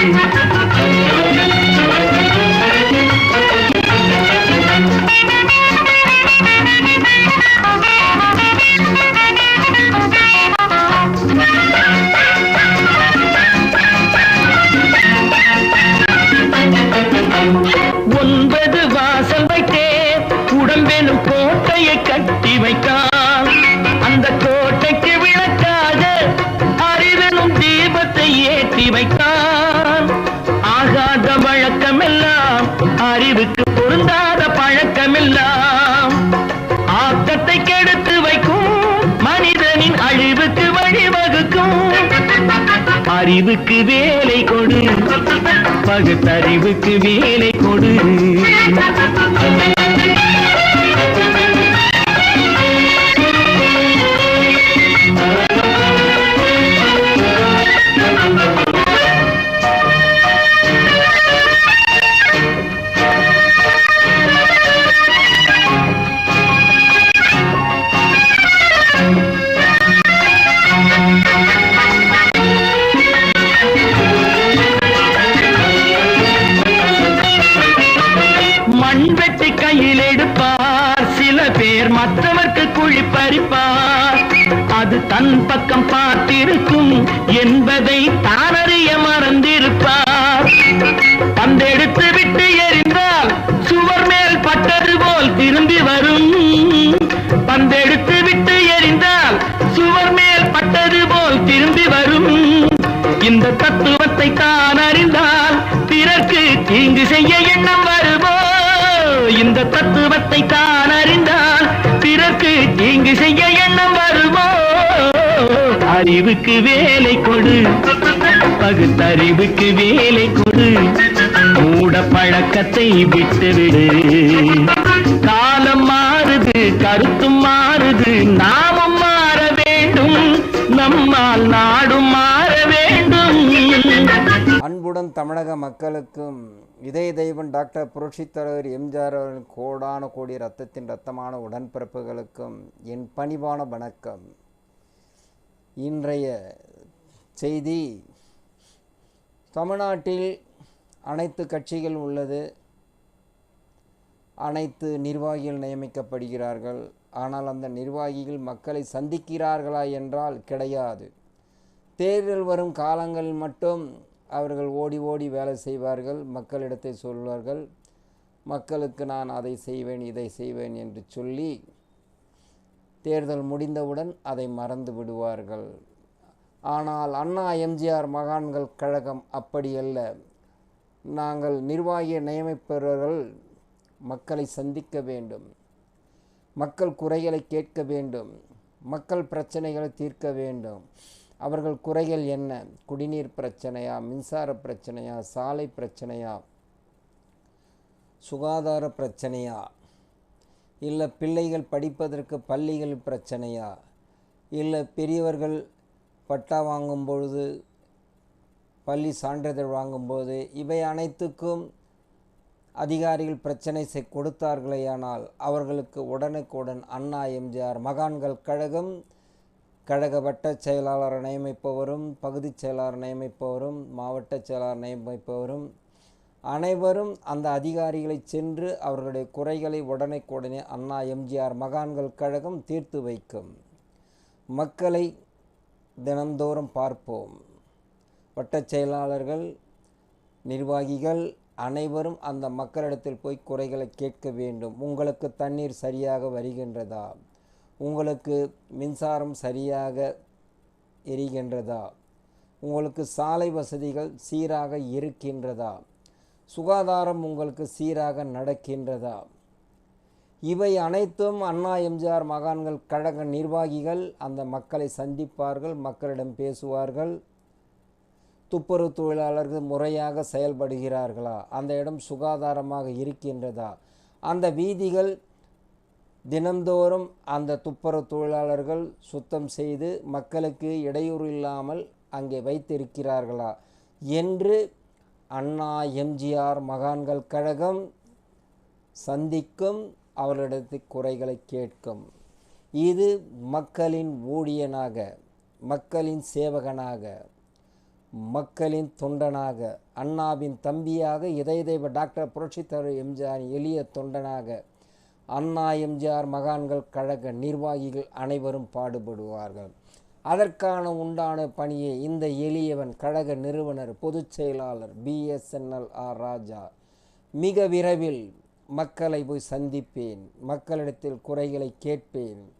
Thank you. அறிவுக்கு வேலை கொடு. பகுத்தறிவுக்கு வேலை கொடு. பகுத்தறிவுக்கு வேலை கொடு. பகுத்தறிவுக்கு வேலை கொடு. மூட பழக்கத்தை விட்டுவிடு. காலம் மாறுது கருத்தும் மாறுது. நாமும் மாற வேண்டும். நம்மால் நாடும் மாற வேண்டும். அன்புடன் தமிழக மக்களுக்கும் இதய தெய்வம் டாக்டர் புரட்சி தலைவர் எம்ஜிஆர் அவர்களின் கோடான கோடி ரத்தத்தின் ரத்தமான உடன்பிறப்புகளுக்கும் என் பணிவான வணக்கம். இன்றைய செய்தி. தமிழ்நாட்டில் அனைத்து கட்சிகள் உள்ளது. அனைத்து நிர்வாகிகள் நியமிக்கப்படுகிறார்கள். ஆனால் அந்த நிர்வாகிகள் மக்களை சந்திக்கிறார்களா என்றால் கிடையாது. தேர்தல் வரும் காலங்களில் மட்டும் அவர்கள் ஓடி ஓடி வேலை செய்வார்கள். மக்களிடத்தை சொல்வார்கள். மக்களுக்கு நான் அதை செய்வேன் இதை செய்வேன் என்று சொல்லி தேர்தல் முடிந்தவுடன் அதை மறந்து விடுவார்கள். ஆனால் அண்ணா எம்ஜிஆர் மகான்கள் கழகம் அப்படியல்ல நாங்கள் நிர்வாகிய நியமிப்பவர்கள் மக்களை சந்திக்க வேண்டும். மக்கள் குறைகளை கேட்க வேண்டும். மக்கள் பிரச்சனைகளை தீர்க்க வேண்டும். அவர்கள் குறைகள் என்ன? குடிநீர் பிரச்சனையா? மின்சார பிரச்சனையா? சாலை பிரச்சனையா? சுகாதார பிரச்சனையா? இல்லை பிள்ளைகள் படிப்பதற்கு பள்ளிகள் பிரச்சனையா? இல்லை பெரியவர்கள் பட்டா வாங்கும் பொழுது பள்ளி சான்றிதழ் வாங்கும்போது இவை அனைத்துக்கும் அதிகாரிகள் பிரச்சனை செய் கொடுத்தார்களேயானால் அவர்களுக்கு உடனுக்குடன் அண்ணா எம்ஜிஆர் மகான்கள் கழகம் கழக வட்ட செயலாளர் நியமிப்பவரும் பகுதி செயலாளர் நியமிப்பவரும் மாவட்ட செயலாளர் நியமிப்பவரும் அனைவரும் அந்த அதிகாரிகளை சென்று அவர்களுடைய குறைகளை உடனுக்குடனே அண்ணா எம்ஜிஆர் மகான்கள் கழகம் தீர்த்து வைக்கும். மக்களை தினந்தோறும் பார்ப்போம். வட்டச் செயலாளர்கள் நிர்வாகிகள் அனைவரும் அந்த மக்களிடத்தில் போய் குறைகளை கேட்க வேண்டும். உங்களுக்கு தண்ணீர் சரியாக வருகின்றதா? உங்களுக்கு மின்சாரம் சரியாக எரிகின்றதா? உங்களுக்கு சாலை வசதிகள் சீராக இருக்கின்றதா? சுகாதாரம் உங்களுக்கு சீராக நடக்கின்றதா? இவை அனைத்தும் அண்ணா எம்ஜிஆர் மகான்கள் கழக நிர்வாகிகள் அந்த மக்களை சந்திப்பார்கள் மக்களிடம் பேசுவார்கள். துப்புரவு தொழிலாளர்கள் முறையாக செயல்படுகிறார்களா? அந்த இடம் சுகாதாரமாக இருக்கின்றதா? அந்த வீதிகள் தினந்தோறும் அந்த துப்புரவு தொழிலாளர்கள் சுத்தம் செய்து மக்களுக்கு இடையூறு இல்லாமல் அங்கே வைத்திருக்கிறார்களா? என்று அண்ணா எம்ஜிஆர் மகான்கள் கழகம் சந்திக்கும் அவர்களிடத்து குறைகளை கேட்கும். இது மக்களின் ஊழியனாக மக்களின் சேவகனாக மக்களின் தொண்டனாக அண்ணாவின் தம்பியாக இதய தெய்வ டாக்டர் புரட்சித்தலைவர் எம்ஜிஆர் எளிய தொண்டனாக அண்ணா எம்ஜிஆர் மகான்கள் கழக நிர்வாகிகள் அனைவரும் பாடுபடுவார்கள். அதற்கான உண்டான பணியை இந்த எளியவன் கழக நிறுவனர் பொதுச் செயலாளர் பிஎஸ்என்எல் ஆர் ராஜா மிக விரைவில் மக்களை போய் சந்திப்பேன். மக்களிடத்தில் குறைகளை கேட்பேன்.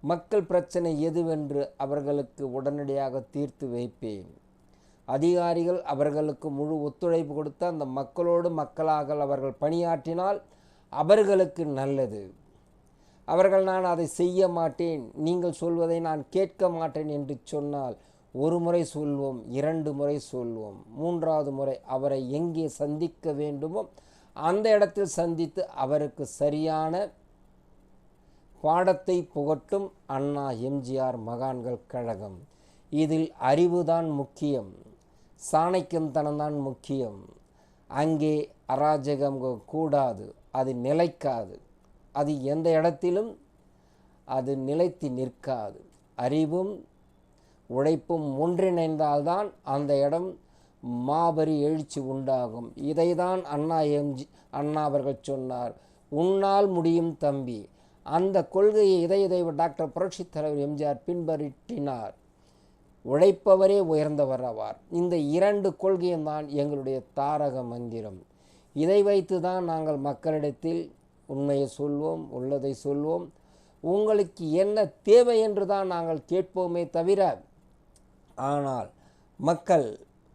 மக்கள் பிரச்சனை எதுவென்று அவர்களுக்கு உடனடியாக தீர்த்து வைப்பேன். அதிகாரிகள் அவர்களுக்கு முழு ஒத்துழைப்பு கொடுத்து அந்த மக்களோடு மக்களாக அவர்கள் பணியாற்றினால் அவர்களுக்கு நல்லது. அவர்கள் நான் அதை செய்ய மாட்டேன். நீங்கள் சொல்வதை நான் கேட்க மாட்டேன் என்று சொன்னால் ஒரு முறை சொல்வோம் இரண்டு முறை சொல்வோம். மூன்றாவது முறை அவரை எங்கே சந்திக்க வேண்டுமோ அந்த இடத்தில் சந்தித்து அவருக்கு சரியான பாடத்தை புகட்டும். அண்ணா எம்ஜிஆர் மகான்கள் கழகம். இதில் அறிவுதான் முக்கியம். சாணைக்கம்தனம்தான் முக்கியம். அங்கே அராஜகம் கூடாது. அது நிலைக்காது. அது எந்த இடத்திலும் அது நிலைத்து நிற்காது. அறிவும் உழைப்பும் ஒன்றிணைந்தால்தான் அந்த இடம் மாபெரி எழுச்சி உண்டாகும். இதைதான் அண்ணா எம்ஜி அண்ணா அவர்கள் சொன்னார். உன்னால் முடியும் தம்பி. அந்த கொள்கையை இதய இதை டாக்டர் புரட்சித் தலைவர் எம்ஜிஆர் பின்பற்றினார். உழைப்பவரே உயர்ந்தவர் ஆவார். இந்த இரண்டு கொள்கையும் தான் எங்களுடைய தாரக மந்திரம். இதை வைத்து தான் நாங்கள் மக்களிடத்தில் உண்மையை சொல்வோம் உள்ளதை சொல்வோம். உங்களுக்கு என்ன தேவை என்று தான் நாங்கள் கேட்போமே தவிர ஆனால் மக்கள்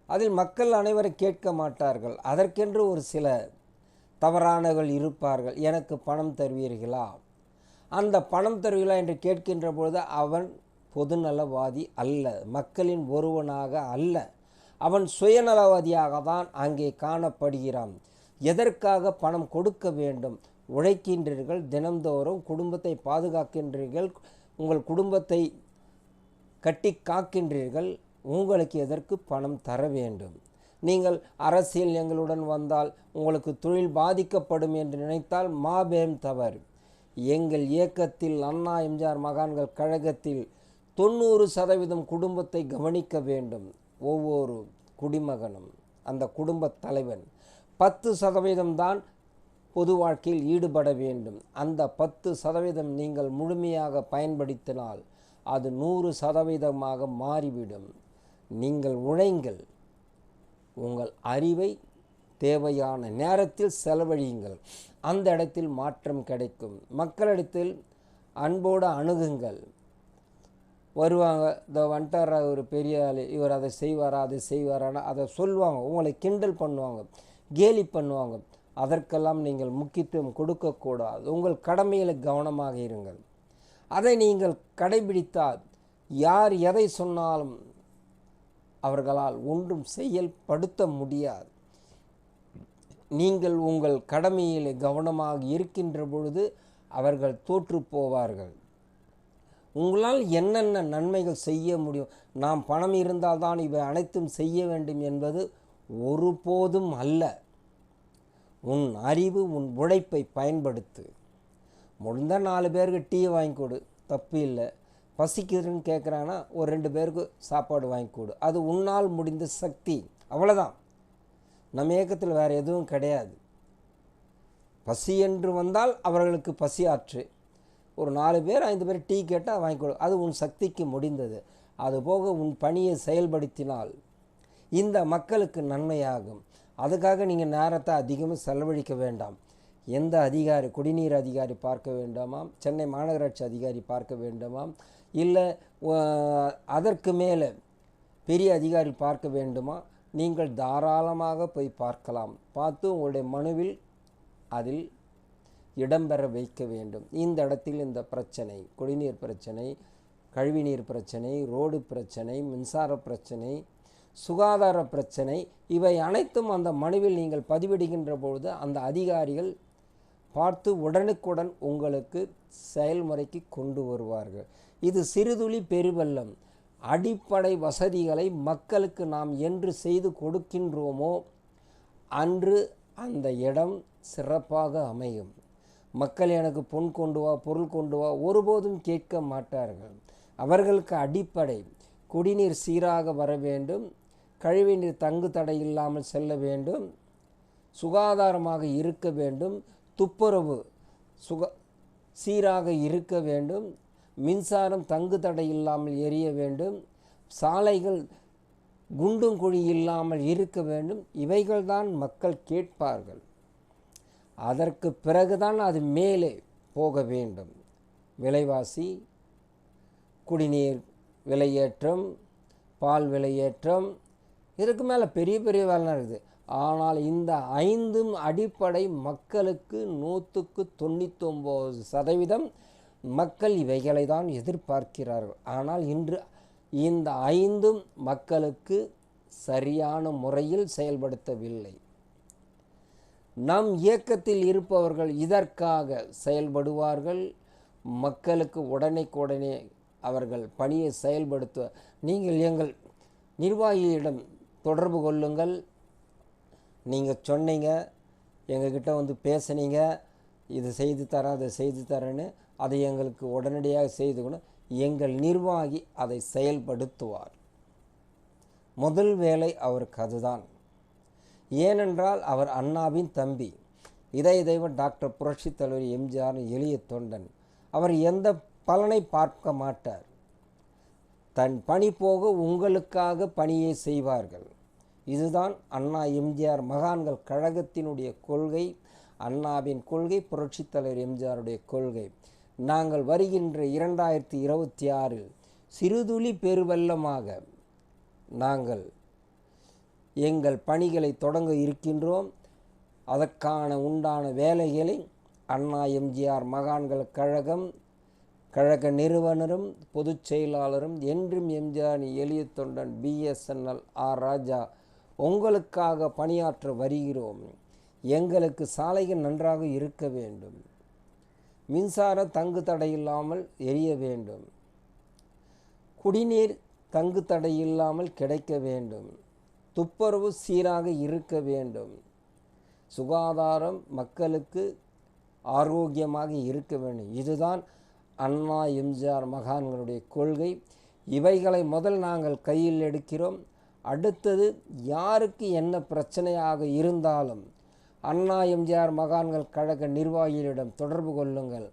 அதில் மக்கள் அனைவரும் கேட்க மாட்டார்கள். அதற்கென்று ஒரு சில தவறானவர்கள் இருப்பார்கள். எனக்கு பணம் தருவீர்களா? அந்த பணம் தருவீர்களா என்று கேட்கின்ற பொழுது அவன் பொதுநலவாதி அல்ல மக்களின் ஒருவனாக அல்ல. அவன் சுயநலவாதியாக தான் அங்கே காணப்படுகிறான். எதற்காக பணம் கொடுக்க வேண்டும்? உழைக்கின்றீர்கள் தினந்தோறும் குடும்பத்தை பாதுகாக்கின்றீர்கள் உங்கள் குடும்பத்தை கட்டி காக்கின்றீர்கள் உங்களுக்கு எதற்கு பணம் தர வேண்டும்? நீங்கள் அரசியல் எங்களுடன் வந்தால் உங்களுக்கு தொழில் பாதிக்கப்படும் என்று நினைத்தால் மாபெரும் தவறு. எங்கள் இயக்கத்தில் அண்ணா எம்ஜிஆர் மகான்கள் கழகத்தில் தொண்ணூறு சதவீதம் குடும்பத்தை கவனிக்க வேண்டும். ஒவ்வொரு குடிமகனும் அந்த குடும்பத் தலைவன் பத்து சதவீதம் தான் பொது வாழ்க்கையில் ஈடுபட வேண்டும். அந்த பத்து சதவீதம் நீங்கள் முழுமையாக பயன்படுத்தினால் அது நூறு சதவீதமாக மாறிவிடும். நீங்கள் உழைங்கள். உங்கள் அறிவை தேவையான நேரத்தில் செலவழியுங்கள். அந்த இடத்தில் மாற்றம் கிடைக்கும். மக்களிடத்தில் அன்போடு அணுகுங்கள். வருவாங்க இந்த வண்டாரா ஒரு பெரிய ஆள். இவர் அதை செய்வாரா அதை செய்வாரான்னு அதை சொல்லுவாங்க. உங்களை கிண்டல் பண்ணுவாங்க. கேலி பண்ணுவாங்க. அதற்கெல்லாம் நீங்கள் முக்கியத்துவம் கொடுக்கக்கூடாது. உங்கள் கடமையில் கவனமாக இருங்கள். அதை நீங்கள் கடைபிடித்தால் யார் எதை சொன்னாலும் அவர்களால் ஒன்றும் செயல்படுத்த முடியாது. நீங்கள் உங்கள் கடமையில் கவனமாக இருக்கின்ற பொழுது அவர்கள் தோற்று போவார்கள். உங்களால் என்னென்ன நன்மைகள் செய்ய முடியும்? நாம் பணம் இருந்தால்தான் இவை அனைத்தும் செய்ய வேண்டும் என்பது ஒருபோதும் அல்ல. உன் அறிவு உன் உழைப்பை பயன்படுத்து. முடிந்த நாலு பேருக்கு டீ வாங்கி கொடு. தப்பு இல்லை. பசிக்குதுன்னு கேட்குறாங்கன்னா ஒரு ரெண்டு பேருக்கு சாப்பாடு வாங்கி கொடு. அது உன்னால் முடிந்த சக்தி. அவ்வளோதான் நம்ம இயக்கத்தில் வேறு எதுவும் கிடையாது. பசி என்று வந்தால் அவர்களுக்கு பசி ஆற்று. ஒரு நாலு பேர் ஐந்து பேர் டீ கேட்டால் வாங்கி கொடு. அது உன் சக்திக்கு முடிந்தது. அதுபோக உன் பணியை செயல்படுத்தினால் இந்த மக்களுக்கு நன்மையாகும். அதுக்காக நீங்கள் நேரத்தை அதிகமாக செலவழிக்க வேண்டாம். எந்த அதிகாரி குடிநீர் அதிகாரி பார்க்க வேண்டாமாம் சென்னை மாநகராட்சி அதிகாரி பார்க்க வேண்டுமாம் இல்லை அதற்கு மேலே பெரிய அதிகாரி பார்க்க வேண்டுமா? நீங்கள் தாராளமாக போய் பார்க்கலாம். பார்த்து உங்களுடைய மனுவில் அதில் இடம்பெற வைக்க வேண்டும். இந்த இடத்தில் இந்த பிரச்சனை குடிநீர் பிரச்சனை கழிவுநீர் பிரச்சனை ரோடு பிரச்சனை மின்சார பிரச்சனை சுகாதார பிரச்சனை இவை அனைத்தும் அந்த மனுவில் நீங்கள் பதிவிடுகின்ற பொழுது அந்த அதிகாரிகள் பார்த்து உடனுக்குடன் உங்களுக்கு செயல்முறைக்கு கொண்டு வருவார்கள். இது சிறுதுளி பெருவெல்லம் அடிப்படை வசதிகளை மக்களுக்கு நாம் என்று செய்து கொடுக்கின்றோமோ அன்று அந்த இடம் சிறப்பாக அமையும். மக்கள் எனக்கு பொன் கொண்டு வா பொருள் கொண்டு வா ஒருபோதும் கேட்க மாட்டார்கள். அவர்களுக்கு அடிப்படை. குடிநீர் சீராக வர வேண்டும். கழிவுநீர் தங்கு தடை இல்லாமல் செல்ல வேண்டும் சுகாதாரமாக இருக்க வேண்டும் துப்புரவு சுக சீராக இருக்க வேண்டும் மின்சாரம் தங்கு தடை இல்லாமல் எரிய வேண்டும் சாலைகள் குண்டும் குழி இல்லாமல் இருக்க வேண்டும் இவைகள்தான் மக்கள் கேட்பார்கள். அதற்கு பிறகுதான் அது மேலே போக வேண்டும். விலைவாசி குடிநீர் விலையேற்றம் பால் விலையேற்றம் இதற்கு மேலே பெரிய பெரிய வேலை இருக்குது. ஆனால் இந்த ஐந்தும் அடிப்படை மக்களுக்கு நூற்றுக்கு தொண்ணூத்தொம்பது சதவீதம் மக்கள் இவைகளை தான் எதிர்பார்க்கிறார்கள். ஆனால் இன்று இந்த ஐந்தும் மக்களுக்கு சரியான முறையில் செயல்படுத்தவில்லை. நம் இயக்கத்தில் இருப்பவர்கள் இதற்காக செயல்படுவார்கள். மக்களுக்கு உடனே அவர்கள் பணியை செயல்படுத்த நீங்கள் எங்கள் நிர்வாகியிடம் தொடர்பு கொள்ளுங்கள். நீங்கள் சொன்னீங்க எங்ககிட்ட வந்து பேசுனீங்க இது செய்து தரேன் அதை செய்து தரேன்னு அதை எங்களுக்கு உடனடியாக செய்து கொண்டு எங்கள் நிர்வாகி அதை செயல்படுத்துவார். முதல் வேலை அவருக்கு அதுதான். ஏனென்றால் அவர் அண்ணாவின் தம்பி. இதய தெய்வம் டாக்டர் புரட்சி தலைவர் எம்ஜிஆர் எளிய தொண்டன். அவர் எந்த பலனை பார்க்க மாட்டார். தன் பணி போக உங்களுக்காக பணியை செய்வார்கள். இதுதான் அண்ணா எம்ஜிஆர் மகான்கள் கழகத்தினுடைய கொள்கை அண்ணாவின் கொள்கை புரட்சித் தலைவர் எம்ஜிஆருடைய கொள்கை. நாங்கள் வருகின்ற இரண்டாயிரத்தி இருபத்தி ஆறில் சிறுதுளி பெருவெல்லமாக நாங்கள் எங்கள் பணிகளை தொடங்க இருக்கின்றோம். அதற்கான உண்டான வேலைகளை அண்ணா எம்ஜிஆர் மகான்கள் கழகம் கழக நிறுவனரும் பொதுச் செயலாளரும் என்றும் எம்ஜிஆர் எளிய தொண்டன் பிஎஸ்என்எல் ஆர் ராஜா உங்களுக்காக பணியாற்ற வருகிறோம். எங்களுக்கு சாலைகள் நன்றாக இருக்க வேண்டும். மின்சார தங்கு தடையில்லாமல் எரிய வேண்டும். குடிநீர் தங்கு தடையில்லாமல் கிடைக்க வேண்டும். துப்புரவு சீராக இருக்க வேண்டும். சுகாதாரம் மக்களுக்கு ஆரோக்கியமாக இருக்க வேண்டும். இதுதான் அண்ணா எம்ஜிஆர் மகான்களுடைய கொள்கை. இவைகளை முதல் நாங்கள் கையில் எடுக்கிறோம். அடுத்தது யாருக்கு என்ன பிரச்சனையாக இருந்தாலும் அண்ணா எம்ஜிஆர் மகான்கள் கழக நிர்வாகிகளிடம் தொடர்பு கொள்ளுங்கள்.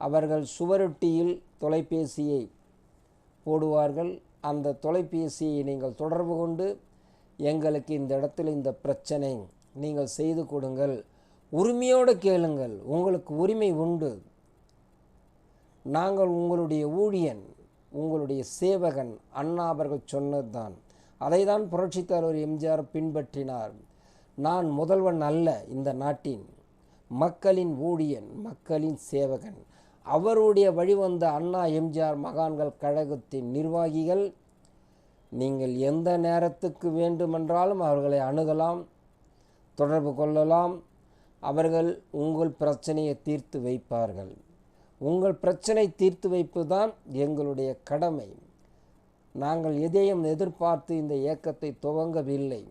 அவர்கள் சுவரொட்டியில் தொலைபேசியை போடுவார்கள். அந்த தொலைபேசியை நீங்கள் தொடர்பு கொண்டு எங்களுக்கு இந்த இடத்துல இந்த பிரச்சனை நீங்கள் செய்து கொடுங்கள். உரிமையோடு கேளுங்கள். உங்களுக்கு உரிமை உண்டு. நாங்கள் உங்களுடைய ஊழியன் உங்களுடைய சேவகன் அண்ணா அவர்கள் சொன்னதுதான். அதை தான் புரட்சித் தலைவர் எம்ஜிஆர் பின்பற்றினார். நான் முதல்வன் அல்ல இந்த நாட்டின் மக்களின் ஊழியன் மக்களின் சேவகன். அவருடைய வழிவந்த அண்ணா எம்ஜிஆர் மகான்கள் கழகத்தின் நிர்வாகிகள் நீங்கள் எந்த நேரத்துக்கு வேண்டுமென்றாலும் அவர்களை அணுகலாம் தொடர்பு கொள்ளலாம். அவர்கள் உங்கள் பிரச்சனையை தீர்த்து வைப்பார்கள். உங்கள் பிரச்சனை தீர்த்து வைப்புதான் எங்களுடைய கடமை. நாங்கள் எதையும் எதிர்பார்த்து இந்த இயக்கத்தை துவங்கவில்லை.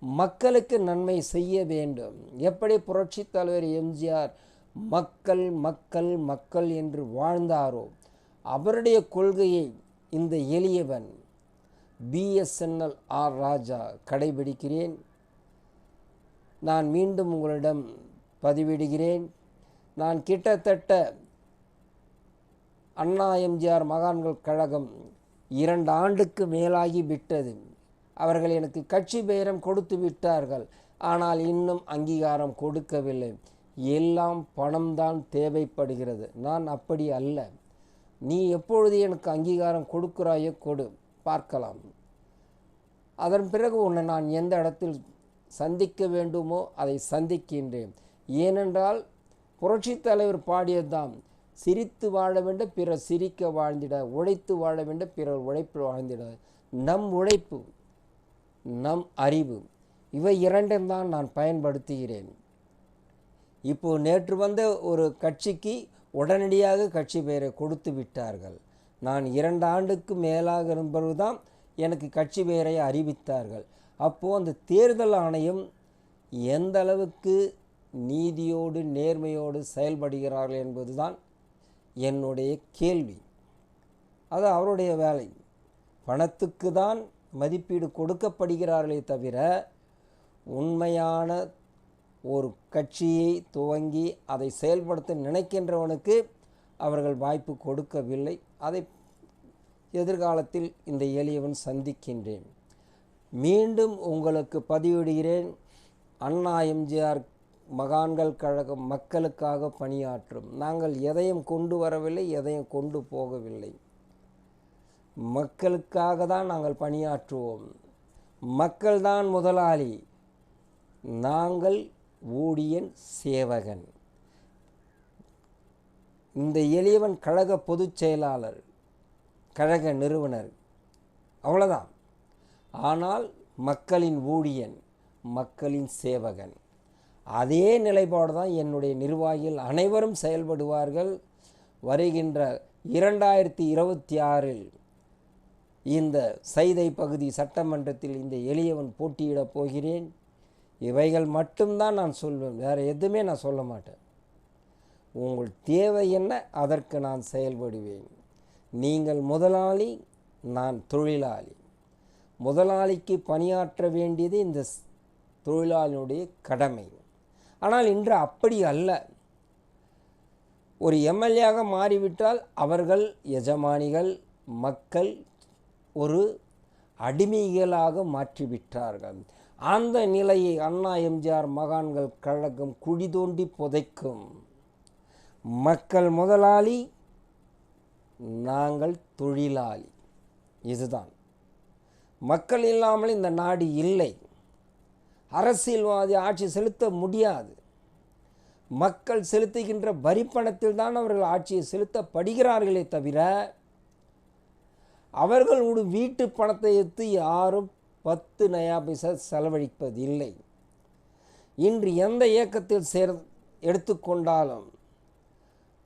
மக்களுக்கு நன்மை செய்ய வேண்டும். எப்படி புரட்சித் தலைவர் எம்ஜிஆர் மக்கள் மக்கள் மக்கள் என்று வாழ்ந்தாரோ அவருடைய கொள்கையை இந்த எளியவன் பிஎஸ்என்எல் ஆர் ராஜா கடைபிடிக்கிறேன். நான் மீண்டும் உங்களிடம் பதிவிடுகிறேன். நான் கிட்டத்தட்ட அண்ணா எம்ஜிஆர் மகான்கள் கழகம் இரண்டு ஆண்டுக்கு மேலாகி விட்டது. அவர்கள் எனக்கு கட்சி பேரம் கொடுத்து விட்டார்கள். ஆனால் இன்னும் அங்கீகாரம் கொடுக்கவில்லை. எல்லாம் பணம்தான் தேவைப்படுகிறது. நான் அப்படி அல்ல. நீ எப்பொழுது எனக்கு அங்கீகாரம் கொடுக்கிறாயோ கொடு. பார்க்கலாம். அதன் பிறகு உன்னை நான் எந்த இடத்தில் சந்திக்க வேண்டுமோ அதை சந்திக்கின்றேன். ஏனென்றால் புரட்சித் தலைவர் பாடியதுதான். சிரித்து வாழ வேண்டும் பிறர் சிரிக்க வாழ்ந்திட உழைத்து வாழ வேண்டும் பிறர் உழைப்பில் வாழ்ந்திட. நம் உழைப்பு நம் அறிவு இவை இரண்டும் தான் நான் பயன்படுத்துகிறேன். இப்போ நேற்று வந்த ஒரு கட்சிக்கு உடனடியாக கட்சி பெயரை கொடுத்து விட்டார்கள். நான் இரண்டு ஆண்டுக்கு மேலாக இருப்பதுதான் எனக்கு கட்சி பெயரை அறிவித்தார்கள். அப்போது அந்த தேர்தல் ஆணையம் எந்த அளவுக்கு நீதியோடு நேர்மையோடு செயல்படுகிறார்கள் என்பதுதான் என்னுடைய கேள்வி. அது அவருடைய வேலை. பணத்துக்கு தான் மதிப்பீடு கொடுக்கப்படுகிறார்களே தவிர உண்மையான ஒரு கட்சியை துவங்கி அதை செயல்படுத்த நினைக்கின்றவனுக்கு அவர்கள் வாய்ப்பு கொடுக்கவில்லை. அதை எதிர்காலத்தில் இந்த எளியவன் சந்திக்கின்றேன். மீண்டும் உங்களுக்கு பதிவிடுகிறேன். அண்ணா எம்ஜிஆர் மகான்கள் கழகம் மக்களுக்காக பணியாற்றும். நாங்கள் எதையும் கொண்டு வரவில்லை எதையும் கொண்டு போகவில்லை. மக்களுக்காக தான் நாங்கள் பணியாற்றுவோம். மக்கள்தான் முதலாளி. நாங்கள் ஊழியன் சேவகன். இந்த எளியவன் கழக பொதுச் செயலாளர் கழக நிறுவனர். அவ்வளோதான் ஆனால் மக்களின் ஊழியன் மக்களின் சேவகன். அதே நிலைப்பாடு தான் என்னுடைய நிர்வாகிகள் அனைவரும் செயல்படுவார்கள். வருகின்ற இரண்டாயிரத்தி இருபத்தி ஆறில் இந்த சைதை பகுதி சட்டமன்றத்தில் இந்த எளியவன் போட்டியிடப் போகிறேன். இவைகள் மட்டும்தான் நான் சொல்வேன். வேறு எதுவுமே நான் சொல்ல மாட்டேன். உங்கள் தேவை என்ன அதற்கு நான் செயல்படுவேன். நீங்கள் முதலாளி நான் தொழிலாளி. முதலாளிக்கு பணியாற்ற வேண்டியது இந்த ஸ்- தொழிலாளியுடைய கடமை. ஆனால் இன்று அப்படி அல்ல. ஒரு எம்எல்ஏயாக மாறிவிட்டால் அவர்கள் எஜமானிகள் மக்கள் ஒரு அடிமைகளாக மாற்றிவிட்டார்கள். அந்த நிலையை அண்ணா எம்ஜிஆர் மகான்கள் கழகம் குழி தோண்டி புதைக்கும். மக்கள் முதலாளி நாங்கள் தொழிலாளி. இதுதான். மக்கள் இல்லாமல் இந்த நாடு இல்லை. அரசியல்வாதி ஆட்சி செலுத்த முடியாது. மக்கள் செலுத்துகின்ற வரிப்பணத்தில் தான் அவர்கள் ஆட்சியை செலுத்தப்படுகிறார்களே தவிர அவர்களோட வீட்டு பணத்தை எடுத்து யாரும் பத்து நயா பைசா செலவழிப்பதில்லை. இன்று எந்த இயக்கத்தில் சேர் எடுத்துக்கொண்டாலும்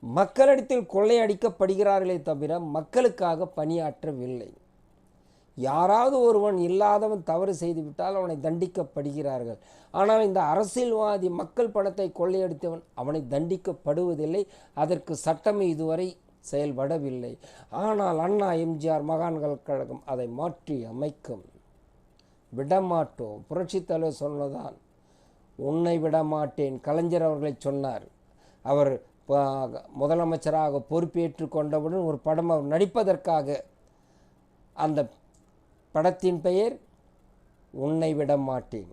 மக்களிடத்தில் கொள்ளையடிக்கப்படுகிறார்களே தவிர மக்களுக்காக பணியாற்றவில்லை. யாராவது ஒருவன் இல்லாதவன் தவறு செய்துவிட்டால் அவனை தண்டிக்கப்படுகிறார்கள். ஆனால் இந்த அரசியல்வாதி மக்கள் பணத்தை கொள்ளையடித்தவன் அவனை தண்டிக்கப்படுவதில்லை. அதற்கு சட்டம் இதுவரை செயல்படவில்லை. ஆனால் அண்ணா எம்ஜிஆர் மகான்கள் கழகம் அதை மாற்றி அமைக்கும். விடமாட்டோம். புரட்சித் தலைவர் சொன்னதான் உன்னை விடமாட்டேன் கலைஞர் அவர்களை சொன்னார். அவர் முதலமைச்சராக பொறுப்பேற்று கொண்டவுடன் ஒரு படம் அவர் நடிப்பதற்காக அந்த படத்தின் பெயர் உன்னை விட மாட்டேன்.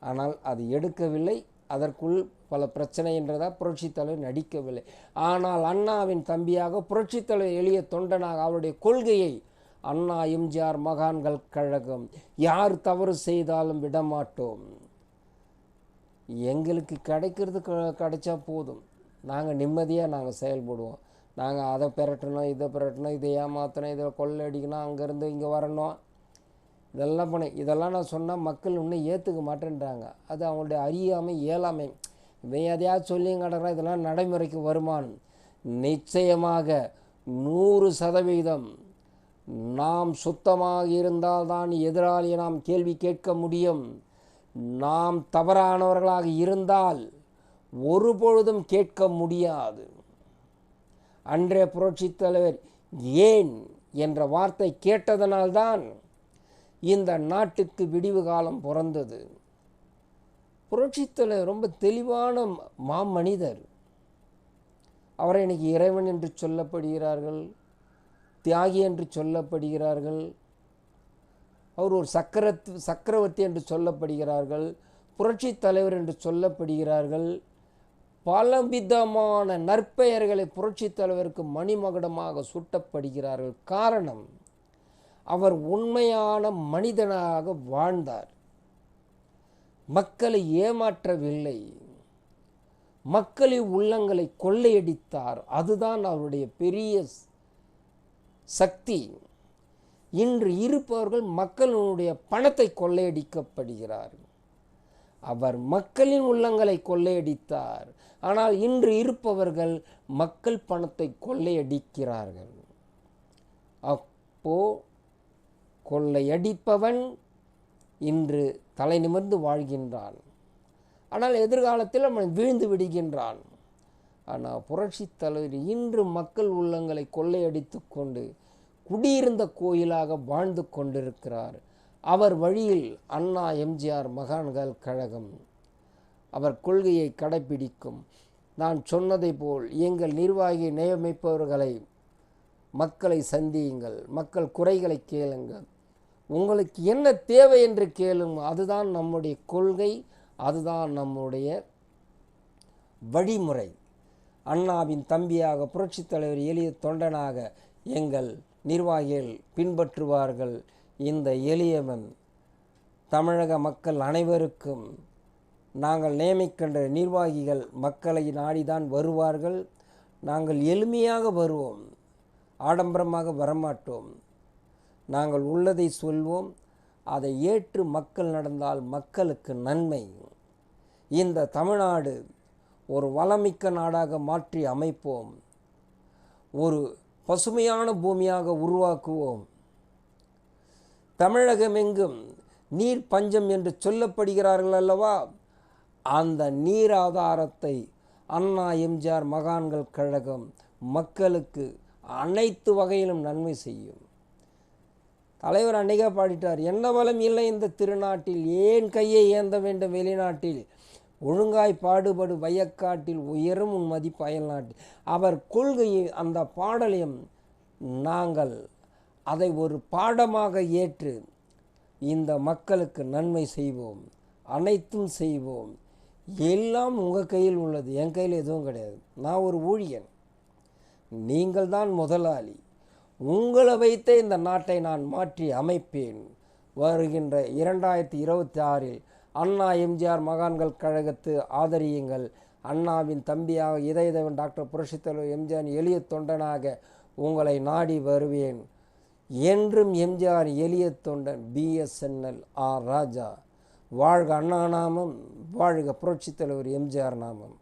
ஆனால் அது எடுக்கவில்லை. அதற்குள் பல பிரச்சனை என்றதா புரட்சித் தலைவர் நடிக்கவில்லை. ஆனால் அண்ணாவின் தம்பியாக புரட்சித் தலைவர் எளிய தொண்டனாக அவருடைய கொள்கையை அண்ணா எம்ஜிஆர் மகான்கள் கழகம் யார் தவறு செய்தாலும் விடமாட்டோம் எங்களுக்கு கிடைக்கிறது க- கிடைச்சா போதும். நாங்கள் நிம்மதியாக நாங்கள் செயல்படுவோம். நாங்கள் அதை பெரட்டணும் இதை பெரட்டணும் இதை ஏமாற்றணும் இதை கொள்ளடிக்கணும் அங்கேருந்து இங்கே வரணும். இதெல்லாம் பண்ண. இதெல்லாம் நான் சொன்னால் மக்கள் இன்னும் ஏற்றுக்க மாட்டேன்றாங்க. அது அவங்களுடைய அறியாமை இயலாமை. இவன் எதையாவது சொல்லியும் கிடக்குறான் இதெல்லாம் நடைமுறைக்கு வருமான் நிச்சயமாக நூறு சதவீதம் நாம் சுத்தமாக இருந்தால்தான் எதிராளியை நாம் கேள்வி கேட்க முடியும். நாம் தவறானவர்களாக இருந்தால் ஒருபொழுதும் கேட்க முடியாது. அன்றைய புரட்சித் தலைவர் ஏன் என்ற வார்த்தை கேட்டதனால்தான் இந்த நாட்டுக்கு விடிவு காலம் பிறந்தது. புரட்சித்தலைவர் ரொம்ப தெளிவான மாமனிதர் அவரை இன்னைக்கு இறைவன் என்று சொல்லப்படுகிறார்கள் தியாகி என்று சொல்லப்படுகிறார்கள் அவர் ஒரு சக்கரத் சக்கரவர்த்தி என்று சொல்லப்படுகிறார்கள் புரட்சித் தலைவர் என்று சொல்லப்படுகிறார்கள் பலவிதமான நற்பெயர்களை புரட்சித் தலைவருக்கு மணிமகுடமாக சூட்டப்படுகிறார்கள். காரணம் அவர் உண்மையான மனிதனாக வாழ்ந்தார். மக்களை ஏமாற்றவில்லை. மக்களின் உள்ளங்களை கொள்ளையடித்தார். அதுதான் அவருடைய பெரிய சக்தி. இன்று இருப்பவர்கள் மக்களுடைய பணத்தை கொள்ளையடிக்கப்படுகிறார்கள். அவர் மக்களின் உள்ளங்களை கொள்ளையடித்தார். ஆனால் இன்று இருப்பவர்கள் மக்கள் பணத்தை கொள்ளையடிக்கிறார்கள். அப்போ கொள்ளையடிப்பவன் இன்று தலை நிமிர்ந்து வாழ்கின்றான். ஆனால் எதிர்காலத்தில் அவன் வீழ்ந்து விடுகின்றான். ஆனால் புரட்சித் தலைவர் இன்று மக்கள் உள்ளங்களை கொள்ளையடித்து கொண்டு குடியிருந்த கோயிலாக வாழ்ந்து கொண்டிருக்கிறார். அவர் வழியில் அண்ணா எம்ஜிஆர் மகான்கள் கழகம் அவர் கொள்கையை கடைப்பிடிக்கும். நான் சொன்னதை போல் எங்கள் நிர்வாகி நியமிப்பவர்களை மக்களை சந்தியுங்கள் மக்கள் குறைகளை கேளுங்கள். உங்களுக்கு என்ன தேவை என்று கேளும் அதுதான் நம்முடைய கொள்கை அதுதான் நம்முடைய வழிமுறை. அண்ணாவின் தம்பியாக புரட்சித் தலைவர் எளிய தொண்டனாக எங்கள் நிர்வாகிகள் பின்பற்றுவார்கள். இந்த எளியவன் தமிழக மக்கள் அனைவருக்கும் நாங்கள் நியமிக்கின்ற நிர்வாகிகள் மக்களை நாடிதான் வருவார்கள். நாங்கள் எளிமையாக வருவோம் ஆடம்பரமாக வரமாட்டோம். நாங்கள் உள்ளதை சொல்வோம் அதை ஏற்று மக்கள் நடந்தால் மக்களுக்கு நன்மை. இந்த தமிழ்நாடு ஒரு வளமிக்க நாடாக மாற்றி அமைப்போம். ஒரு பசுமையான பூமியாக உருவாக்குவோம். தமிழகமெங்கும் நீர் பஞ்சம் என்று சொல்லப்படுகிறார்கள் அல்லவா? அந்த நீர் ஆதாரத்தை அண்ணா எம்ஜிஆர் மகான்கள் கழகம் மக்களுக்கு அனைத்து வகையிலும் நன்மை செய்யும். தலைவர் அன்னைக்கா பாடிட்டார் என்ன பலம் இல்லை இந்த திருநாட்டில் ஏன் கையை ஏந்த வேண்டும் வெளிநாட்டில்? ஒழுங்காய் பாடுபடு வயக்காட்டில் உயரும் உன் மதிப்பு அயல்நாட்டில். அவர் கொள்கையை அந்த பாடலையும் நாங்கள் அதை ஒரு பாடமாக ஏற்று இந்த மக்களுக்கு நன்மை செய்வோம் அனைத்தும் செய்வோம். எல்லாம் உங்கள் கையில் உள்ளது. என் கையில் எதுவும் கிடையாது. நான் ஒரு ஊழியன். நீங்கள் தான் முதலாளி. உங்களை வைத்தே இந்த நாட்டை நான் மாற்றி அமைப்பேன். வருகின்ற இரண்டாயிரத்தி இருபத்தி ஆறில் அண்ணா எம்ஜிஆர் மகான்கள் கழகத்து ஆதரியுங்கள். அண்ணாவின் தம்பியாக இதயதேவன் டாக்டர் புரட்சித்தலைவர் எம்ஜிஆர் எளிய தொண்டனாக உங்களை நாடி வருவேன். என்றும் எம்ஜிஆர் எளிய தொண்டன் பிஎஸ்என்எல் ஆர் ராஜா. வாழ்க அண்ணா நாமம் வாழ்க புரட்சித் தலைவர் எம்ஜிஆர் நாமம்.